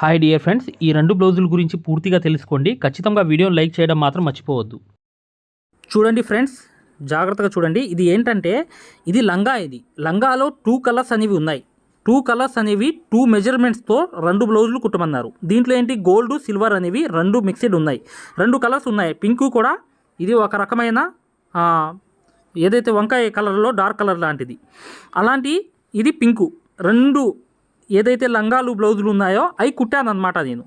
Hi dear friends ఈ రెండు బ్లౌజుల గురించి పూర్తిగా తెలుసుకోండి. ఖచ్చితంగా వీడియోని లైక్ చేయడం మాత్రం మర్చిపోవద్దు. చూడండి ఫ్రెండ్స్ జాగ్రత్తగా చూడండి. ఇది ఏంటంటే ఇది లంగా ఇది. లంగాలో టూ కలర్స్ అనేవి ఉన్నాయి. టూ కలర్స్ అనేవి టూ మెజర్మెంట్స్తో రెండు బ్లౌజులు కుట్టమన్నారు. దీంట్లో ఏంటి? గోల్డ్ సిల్వర్ అనేవి రెండు మిక్స్డ్ ఉన్నాయి. రెండు కలర్స్ ఉన్నాయి. పింక్ కూడా ఇది ఒక రకమైన ఏదైతే వంకాయ కలర్లో డార్క్ కలర్ లాంటిది. అలాంటి ఇది పింకు రెండు ఏదైతే లంగాలు బ్లౌజులు ఉన్నాయో అవి కుట్టాను అనమాట నేను.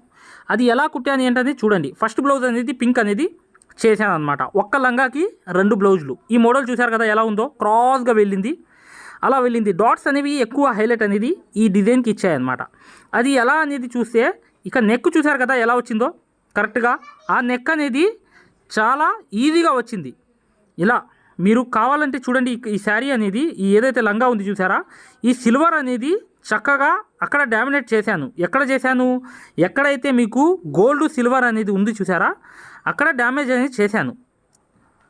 అది ఎలా కుట్టాను ఏంటనేది చూడండి. ఫస్ట్ బ్లౌజ్ అనేది పింక్ అనేది చేశాను అనమాట ఒక్క లంగాకి రెండు బ్లౌజులు. ఈ మోడల్ చూశారు కదా ఎలా ఉందో? క్రాస్గా వెళ్ళింది. అలా వెళ్ళింది. డాట్స్ అనేవి ఎక్కువ హైలైట్ అనేది ఈ డిజైన్కి ఇచ్చాయన్నమాట. అది ఎలా అనేది చూస్తే ఇక నెక్ చూశారు కదా ఎలా వచ్చిందో? కరెక్ట్గా ఆ నెక్ అనేది చాలా ఈజీగా వచ్చింది. ఇలా మీరు కావాలంటే చూడండి ఈ- శారీ అనేది ఏదైతే లంగా ఉంది చూసారా ఈ సిల్వర్ అనేది చక్కగా అక్కడ డామినేట్ చేశాను. ఎక్కడ చేశాను? ఎక్కడైతే మీకు గోల్డ్ సిల్వర్ అనేది ఉంది చూసారా అక్కడ డ్యామేజ్ అనేది చేశాను.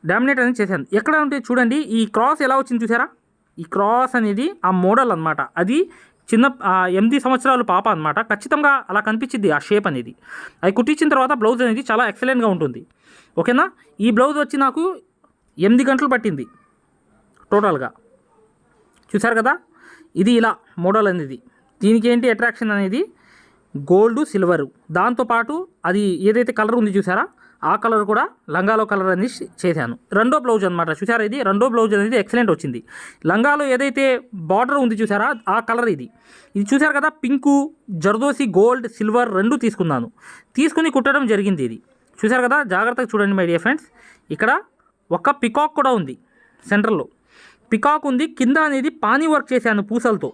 డామినేట్ అనేది చేశాను. ఎక్కడ ఉంటే చూడండి ఈ క్రాస్ ఎలా వచ్చింది చూసారా ఈ క్రాస్ అనేది ఆ మోడల్ అనమాట అది చిన్న ఎనిమిది సంవత్సరాలు పాప అనమాట ఖచ్చితంగా అలా కనిపించింది ఆ షేప్ అనేది. అది కుట్టించిన తర్వాత బ్లౌజ్ అనేది చాలా ఎక్సలెంట్గా ఉంటుంది. ఓకేనా? ఈ బ్లౌజ్ వచ్చి నాకు ఎనిమిది గంటలు పట్టింది టోటల్గా. చూసారు కదా? ఇది ఇలా మోడల్ అనేది. దీనికి ఏంటి అట్రాక్షన్ అనేది గోల్డ్ సిల్వరు దాంతోపాటు అది ఏదైతే కలర్ ఉంది చూసారా? ఆ కలర్ కూడా లంగాలో కలర్ అనేది చేశాను. రెండో బ్లౌజ్ అనమాట చూసారా ఇది? రెండో బ్లౌజ్ అనేది ఎక్సలెంట్ వచ్చింది. లంగాలో ఏదైతే బార్డర్ ఉంది చూసారా? ఆ కలర్ ఇది. ఇది చూసారు కదా? పింకు జర్దోసి గోల్డ్ సిల్వర్ రెండు తీసుకున్నాను. తీసుకుని కుట్టడం జరిగింది ఇది. చూసారు కదా? జాగ్రత్తగా చూడండి మై డియర్ ఫ్రెండ్స్ ఇక్కడ ఒక పికాక్ కూడా ఉంది. సెంటర్లో పికాక్ ఉంది. కింద అనేది పానీ వర్క్ చేశాను పూసలతో.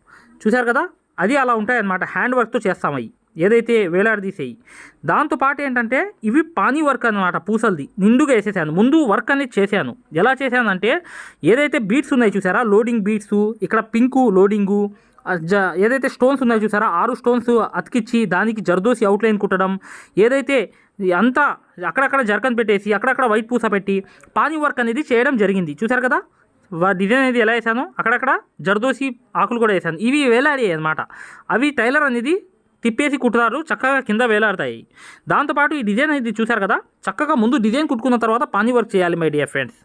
చూశారు కదా? అది అలా ఉంటాయన్నమాట. హ్యాండ్ వర్క్తో చేస్తాం అవి. ఏదైతే వేలాడదీసేయి. దాంతోపాటు ఏంటంటే ఇవి పానీ వర్క్ అనమాట పూసలది. నిండుగా వేసేసాను. ముందు వర్క్ అనేది చేశాను. ఎలా చేశానంటే ఏదైతే బీట్స్ ఉన్నాయి చూసారా లోడింగ్ బీట్స్ ఇక్కడ పింకు లోడింగు జ ఏదైతే స్టోన్స్ ఉన్నాయో చూసారా ఆరు స్టోన్స్ అతికిచ్చి దానికి జర్దోసి అవుట్లైన్ కుట్టడం ఏదైతే అంతా అక్కడక్కడ జర్కన్ పెట్టేసి అక్కడక్కడ వైట్ పూస పెట్టి పానీ వర్క్ అనేది చేయడం జరిగింది. చూసారు కదా? డిజైన్ అనేది ఎలా వేసానో అక్కడక్కడ జర్దోసి ఆకులు కూడా వేసాను ఇవి వేలాడి అనమాట అవి టైలర్ అనేది తిప్పేసి కుట్టుతారు చక్కగా కింద వేలాడతాయి. దాంతోపాటు ఈ డిజైన్ అనేది చూశారు కదా? చక్కగా ముందు డిజైన్ కుట్టుకున్న తర్వాత పానీ వర్క్ చేయాలి మై డియర్ ఫ్రెండ్స్.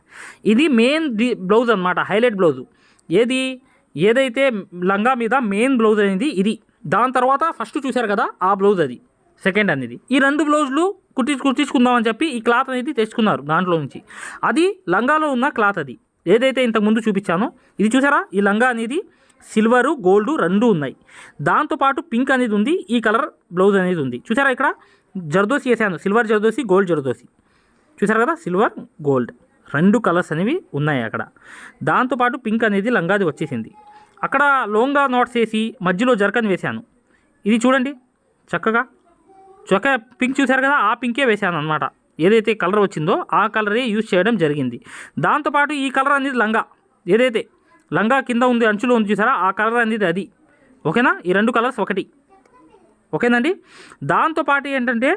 ఇది మెయిన్ బ్లౌజ్ అనమాట హైలైట్ బ్లౌజు. ఏది? ఏదైతే లంగా మీద మెయిన్ బ్లౌజ్ అనేది ఇది. దాని తర్వాత ఫస్ట్ చూశారు కదా ఆ బ్లౌజ్ అది సెకండ్ అనేది. ఈ రెండు బ్లౌజులు కుట్టి కుట్టించుకుందామని చెప్పి ఈ క్లాత్ అనేది తెచ్చుకున్నారు దాంట్లో నుంచి. అది లంగాలో ఉన్న క్లాత్ అది. ఏదైతే ఇంతకుముందు చూపించానో ఇది చూసారా? ఈ లంగా అనేది సిల్వరు గోల్డ్ రెండు ఉన్నాయి. దాంతోపాటు పింక్ అనేది ఉంది ఈ కలర్ బ్లౌజ్ అనేది ఉంది. చూసారా ఇక్కడ? జర్దోసి వేసాను. సిల్వర్ జర్దోసి గోల్డ్ జర్దోసి. చూసారు కదా? Silver gold. రెండు కలర్స్ అనేవి ఉన్నాయి అక్కడ. దాంతోపాటు పింక్ అనేది లంగాది వచ్చేసింది. అక్కడ లోంగా నోట్స్ వేసి మధ్యలో జర్కన్ వేశాను ఇది చూడండి. చక్కగా. చక్క పింక్ చూశారు కదా? ఆ పింకే వేశాను అనమాట ఏదైతే కలర్ వచ్చిందో ఆ కలరే యూజ్ చేయడం జరిగింది. దాంతోపాటు ఈ కలర్ అనేది లంగా. ఏదైతే లంగా కింద ఉంది అంచులో ఉంది చూసారా? ఆ కలర్ అనేది అది. ఓకేనా? ఈ రెండు కలర్స్ ఒకటి. ఓకేనండి? దాంతోపాటు ఏంటంటే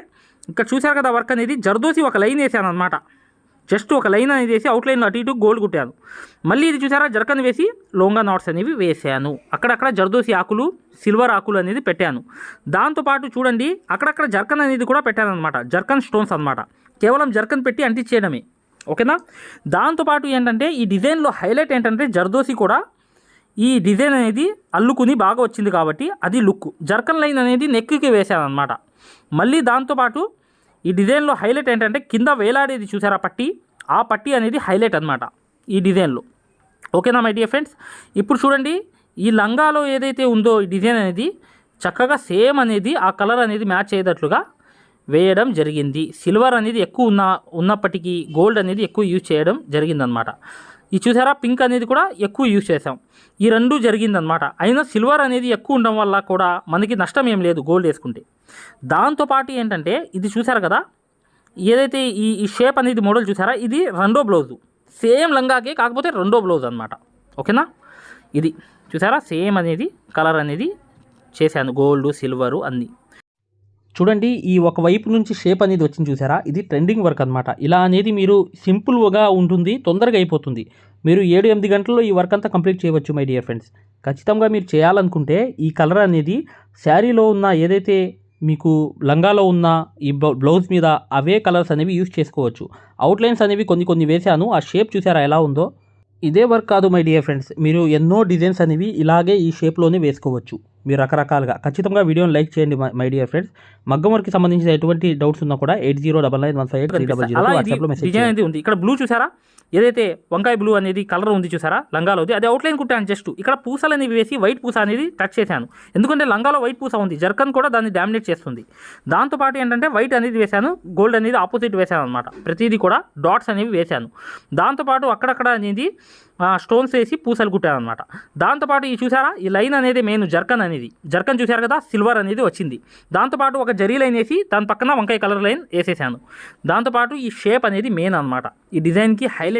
ఇక్కడ చూశారు కదా వర్క్ అనేది? జర్దోసి ఒక లైన్ వేసాను అనమాట జస్ట్ ఒక లైన్ అనేది వేసి అవుట్లైన్లో అటు ఇటు గోల్డ్ కుట్టాను. మళ్ళీ ఇది చూసారా? జర్కన్ వేసి లోంగా నాట్స్ అనేవి వేసాను. అక్కడక్కడ జర్దోసి ఆకులు సిల్వర్ ఆకులు అనేది పెట్టాను. దాంతోపాటు చూడండి అక్కడక్కడ జర్కన్ అనేది కూడా పెట్టాను అనమాట జర్కన్ స్టోన్స్ అనమాట కేవలం జర్కన్ పెట్టి అంటించేయడమే. ఓకేనా? దాంతోపాటు ఏంటంటే ఈ డిజైన్లో హైలైట్ ఏంటంటే జర్దోసి కూడా ఈ డిజైన్ అనేది అల్లుకుని బాగా వచ్చింది కాబట్టి అది లుక్. జర్కన్ లైన్ అనేది నెక్కి వేసాను మళ్ళీ దాంతోపాటు ఈ డిజైన్లో హైలైట్ ఏంటంటే కింద వేలాడేది చూసారా పట్టి? ఆ పట్టి అనేది హైలైట్ అనమాట ఈ డిజైన్లో. ఓకేనా మై డియర్ ఫ్రెండ్స్? ఇప్పుడు చూడండి ఈ లంగాలో ఏదైతే ఉందో ఈ డిజైన్ అనేది చక్కగా సేమ్ అనేది ఆ కలర్ అనేది మ్యాచ్ అయ్యేటట్లుగా వేయడం జరిగింది. సిల్వర్ అనేది ఎక్కువ ఉన్న ఉన్నప్పటికీ గోల్డ్ అనేది ఎక్కువ యూజ్ చేయడం జరిగిందనమాట ఈ చూసారా పింక్ అనేది కూడా ఎక్కువ యూజ్ చేసాం ఈ రెండు జరిగిందనమాట అయినా సిల్వర్ అనేది ఎక్కువ ఉండడం వల్ల కూడా మనకి నష్టం ఏం లేదు గోల్డ్ వేసుకుంటే. దాంతోపాటు ఏంటంటే ఇది చూసారు కదా ఏదైతే ఈ ఈ షేప్ అనేది మోడల్ చూసారా ఇది రెండో బ్లౌజు. సేమ్ లంగాకే కాకపోతే రెండో బ్లౌజ్ అనమాట ఓకేనా? ఇది చూసారా సేమ్ అనేది కలర్ అనేది చేశాను. గోల్డ్ సిల్వరు అన్నీ. చూడండి ఈ ఒక వైపు నుంచి షేప్ అనేది వచ్చింది చూసారా? ఇది ట్రెండింగ్ వర్క్ అనమాట ఇలా అనేది మీరు సింపుల్గా ఉంటుంది తొందరగా అయిపోతుంది. మీరు ఏడు ఎనిమిది గంటల్లో ఈ వర్క్ అంతా కంప్లీట్ చేయవచ్చు మై డియర్ ఫ్రెండ్స్. ఖచ్చితంగా మీరు చేయాలనుకుంటే ఈ కలర్ అనేది శారీలో ఉన్న ఏదైతే మీకు లంగాలో ఉన్న ఈ బ్లౌజ్ మీద అవే కలర్స్ అనేవి యూస్ చేసుకోవచ్చు. అవుట్లైన్స్ అనేవి కొన్ని కొన్ని వేశాను. ఆ షేప్ చూసారా ఎలా ఉందో? ఇదే వర్క్ కాదు మై డియర్ ఫ్రెండ్స్. మీరు ఎన్నో డిజైన్స్ అనేవి ఇలాగే ఈ షేప్లోనే వేసుకోవచ్చు. మీరు రకరకాలుగా ఖచ్చితంగా వీడియోని లైక్ చేయండి మై- డియర్ ఫ్రెండ్స్. మగ్గం వర్క్కి సంబంధించిన ఎటువంటి డౌట్స్ ఉన్నా కూడా eight zero double nine one five eight three double zero వాట్సాప్లో మెసేజ్ ఉంది. ఇక్కడ బ్లూ చూసారా? ఏదైతే వంకాయ బ్లూ అనేది కలర్ ఉంది చూసారా? లంగాలోది. అది అవుట్లైన్ కుట్టాను జస్ట్ ఇక్కడ పూసలు అనేవి వేసి వైట్ పూస అనేది టచ్ చేశాను. ఎందుకంటే లంగాలో వైట్ పూస ఉంది. జర్కన్ కూడా దాన్ని డామినేట్ చేస్తుంది. దాంతోపాటు ఏంటంటే వైట్ అనేది వేశాను. గోల్డ్ అనేది ఆపోజిట్ వేశాను అనమాట ప్రతిదీ కూడా డాట్స్ అనేవి వేశాను. దాంతోపాటు అక్కడక్కడ అనేది స్టోన్స్ వేసి పూసలు కుట్టాను అనమాట దాంతోపాటు ఈ చూసారా? ఈ లైన్ అనేది మెయిన్ జర్కన్ అనేది. జర్కన్ చూసారు కదా? సిల్వర్ అనేది వచ్చింది. దాంతోపాటు ఒక జరీ లైన్ వేసి దాని పక్కన వంకాయ కలర్ లైన్ వేసేసాను. దాంతోపాటు ఈ షేప్ అనేది మెయిన్ అనమాట ఈ డిజైన్కి హైలైట్